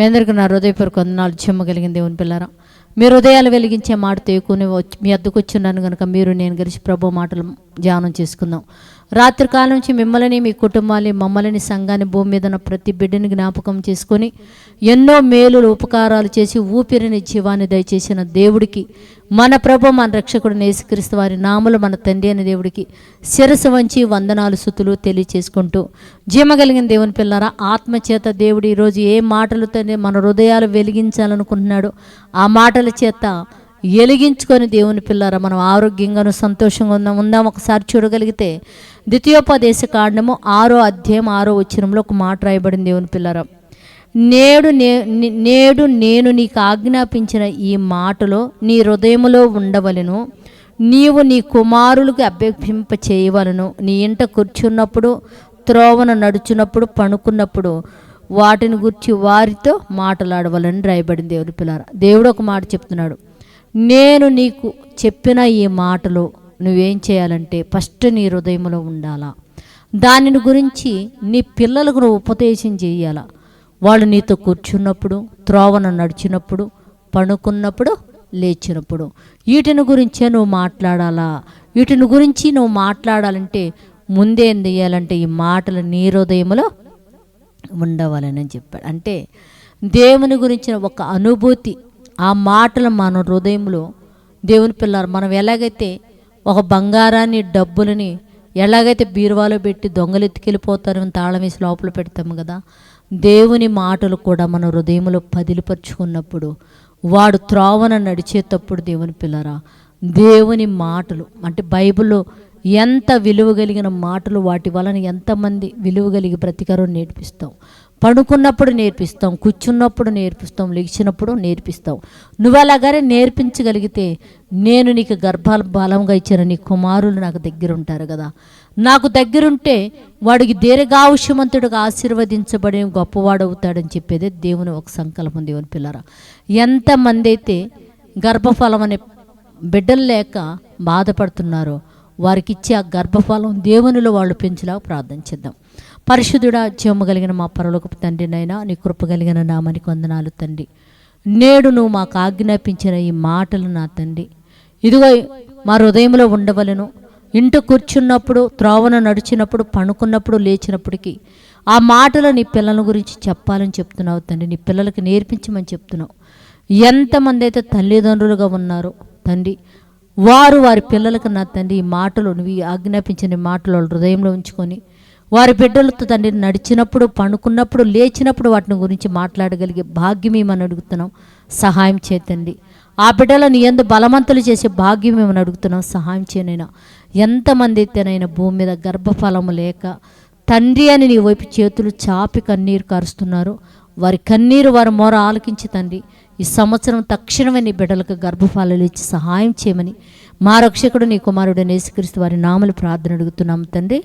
మీ అందరికీ నా హృదయపూర్వక వందనాలు చెమ్మ కలిగిన దేవుని పిల్లరా. మీ హృదయాలు వెలిగించే మాట తేకుని వచ్చి మీ అద్దకు వచ్చున్నాను కనుక మీరు నేను కలిసి ప్రభు మాటలు ధ్యానం చేసుకుందాం. రాత్రికాలం నుంచి మిమ్మల్ని మీ కుటుంబాన్ని మమ్మల్ని సంఘాన్ని భూమి మీద ఉన్న ప్రతి బిడ్డని జ్ఞాపకం చేసుకొని ఎన్నో మేలులు ఉపకారాలు చేసి ఊపిరిని జీవాన్ని దయచేసిన దేవుడికి మన ప్రభు మన రక్షకుడు నేసుక్రీస్తు వారి నామలు మన తండ్రి అనే దేవుడికి శిరసు వంచి వందనాలు సుతులు తెలియచేసుకుంటూ జీమగలిగిన దేవుని పిల్లరా ఆత్మచేత దేవుడు ఈరోజు ఏ మాటలు మన హృదయాలు వెలిగించాలనుకుంటున్నాడో ఆ మాటల చేత ఎలిగించుకొని దేవుని పిల్లారా మనం ఆరోగ్యంగాను సంతోషంగా ఉందాం. ఉందాం. ఒకసారి చూడగలిగితే ద్వితీయోపదేశ కాండము ఆరో అధ్యాయం ఆరో వచ్చినంలో ఒక మాట రాయబడింది దేవుని పిల్లారా. నేడు నే నేడు నేను నీకు ఆజ్ఞాపించిన ఈ మాటలో నీ హృదయములో ఉండవలను. నీవు నీ కుమారులకు అభ్యర్థింప చేయవలను. నీ ఇంట కూర్చున్నప్పుడు త్రోవన నడుచున్నప్పుడు పనుకున్నప్పుడు వాటిని గురించి వారితో మాట్లాడవలని రాయబడింది దేవుని పిల్లారా. దేవుడు ఒక మాట చెప్తున్నాడు. నేను నీకు చెప్పిన ఈ మాటలు నువ్వేం చేయాలంటే ఫస్ట్ నీ హృదయంలో ఉండాలా. దానిని గురించి నీ పిల్లలకు నువ్వు ఉపదేశం చేయాలా. వాళ్ళు నీతో కూర్చున్నప్పుడు త్రోవన నడిచినప్పుడు పడుకున్నప్పుడు లేచినప్పుడు. వీటిని గురించే నువ్వు మాట్లాడాలా. వీటిని గురించి నువ్వు మాట్లాడాలంటే ముందేం చేయాలంటే ఈ మాటలు నీ హృదయంలో ఉండవాలని చెప్పాడు. అంటే దేవుని గురించిన ఒక అనుభూతి ఆ మాటలు మన హృదయంలో దేవుని పిల్లలు మనం ఎలాగైతే ఒక బంగారాన్ని డబ్బులని ఎలాగైతే బీరువాలో పెట్టి దొంగలు ఎత్తుకెళ్ళిపోతారో తాళం వేసి లోపల పెడతాము కదా దేవుని మాటలు కూడా మన హృదయంలో పదిలిపరుచుకున్నప్పుడు వాడు త్రోవన నడిచేటప్పుడు దేవుని పిల్లరా దేవుని మాటలు అంటే బైబిల్లో ఎంత విలువ కలిగిన మాటలు వాటి వలన ఎంతమంది విలువ కలిగి బ్రతికారో నేర్పిస్తాం. పడుకున్నప్పుడు నేర్పిస్తాం కూర్చున్నప్పుడు నేర్పిస్తాం లేచినప్పుడు నేర్పిస్తాం. నువ్వు అలాగానే నేర్పించగలిగితే నేను నీకు గర్భాల బలంగా ఇచ్చిన నీ కుమారులు నాకు దగ్గర ఉంటారు కదా. నాకు దగ్గరుంటే వాడికి దీర్ఘావుష్యమంతుడిగా ఆశీర్వదించబడి గొప్పవాడు అవుతాడని చెప్పేదే దేవుని ఒక సంకల్పం దేవుని పిల్లరా. ఎంతమంది అయితే గర్భఫలం అనే బిడ్డలు లేక బాధపడుతున్నారో వారికి ఇచ్చే ఆ గర్భఫలం దేవునిలో వాళ్ళు పెంచులా ప్రార్థన చేద్దాం. పరిశుద్ధుడా జీవము కలిగిన మా పరలోకపు తండ్రినైనా నీ కృప కలిగిన నామని కొందనాలు తండ్రి. నేడు నువ్వు మాకు ఆజ్ఞాపించిన ఈ మాటలు నా తండ్రి. ఇదిగో మా హృదయంలో ఉండవలను. ఇంట కూర్చున్నప్పుడు త్రోవన నడిచినప్పుడు పనుకున్నప్పుడు లేచినప్పటికీ ఆ మాటలు నీ పిల్లల గురించి చెప్పాలని చెప్తున్నావు తండ్రి. నీ పిల్లలకి నేర్పించమని చెప్తున్నావు. ఎంతమంది అయితే తల్లిదండ్రులుగా ఉన్నారో తండ్రి వారు వారి పిల్లలకు నా తండ్రి ఈ మాటలు నువ్వు ఈ ఆజ్ఞాపించిన మాటలు హృదయంలో ఉంచుకొని వారి బిడ్డలతో తండ్రి నడిచినప్పుడు పనుకున్నప్పుడు లేచినప్పుడు వాటిని గురించి మాట్లాడగలిగే భాగ్యం ఏమని అడుగుతున్నాం? సహాయం చేతండి ఆ బిడ్డలను ఎందు బలవంతులు చేసే భాగ్యం ఏమని అడుగుతున్నాం? సహాయం చేయనైనా ఎంతమంది అయితేనైనా భూమి మీద గర్భఫలము లేక తండ్రి అని నీ వైపు చేతులు చాపి కన్నీరు కారుస్తున్నారు. వారి కన్నీరు వారి మొర ఆలకించి తండ్రి ఈ సంవత్సరం తక్షణమే నీ బిడ్డలకు గర్భఫలాలు ఇచ్చి సహాయం చేయమని మా రక్షకుడు నీ కుమారుడు నేసుక్రీస్తు వారి నామలు ప్రార్థన అడుగుతున్నాం తండ్రి.